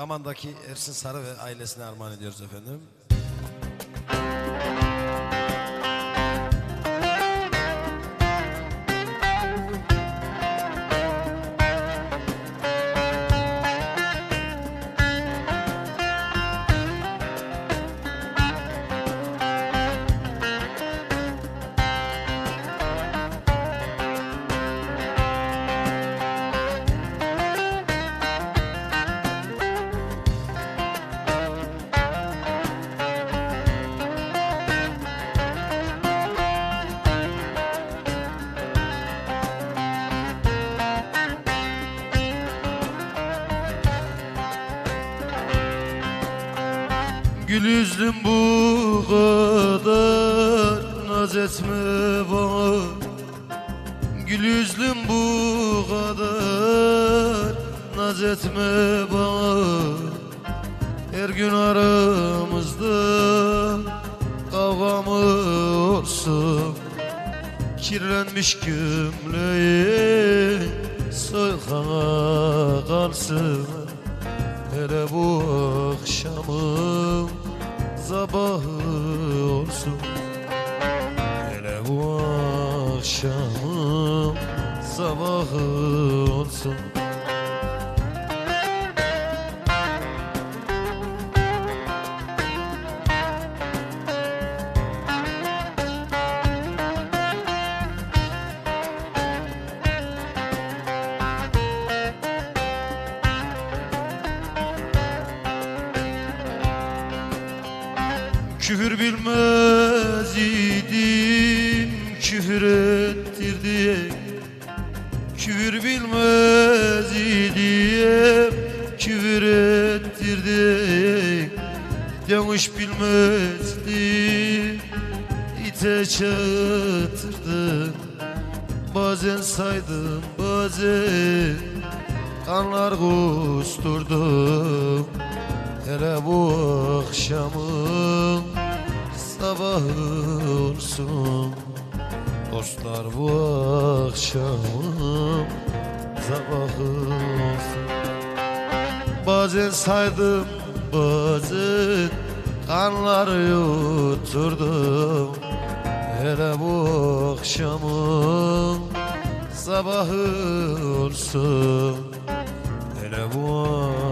Kaman'daki Ersin Sarı ve ailesine armağan ediyoruz efendim. Gül yüzlüm bu kadar naz etme bana. Gül yüzlüm bu kadar naz etme bana. Her gün aramızda kavga mı olsun Kirlenmiş gömleği soykana kalsın. Hele bu sabahı olsun Hele bu akşamım sabahı olsun Küfür bilmez idim küfür ettirdi Küfür bilmez idim küfür ettirdi Yanlış bilmezdim ite çatırdım. Bazen saydım bazen kanlar kusturdum. Hele bu akşamın sabahı olsun Dostlar bu akşamın sabahı olsun Bazen saydım bazen kanları yuturdum. Hele bu akşamın sabahı olsun. Hele bu akşamın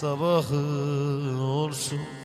sabahı olsun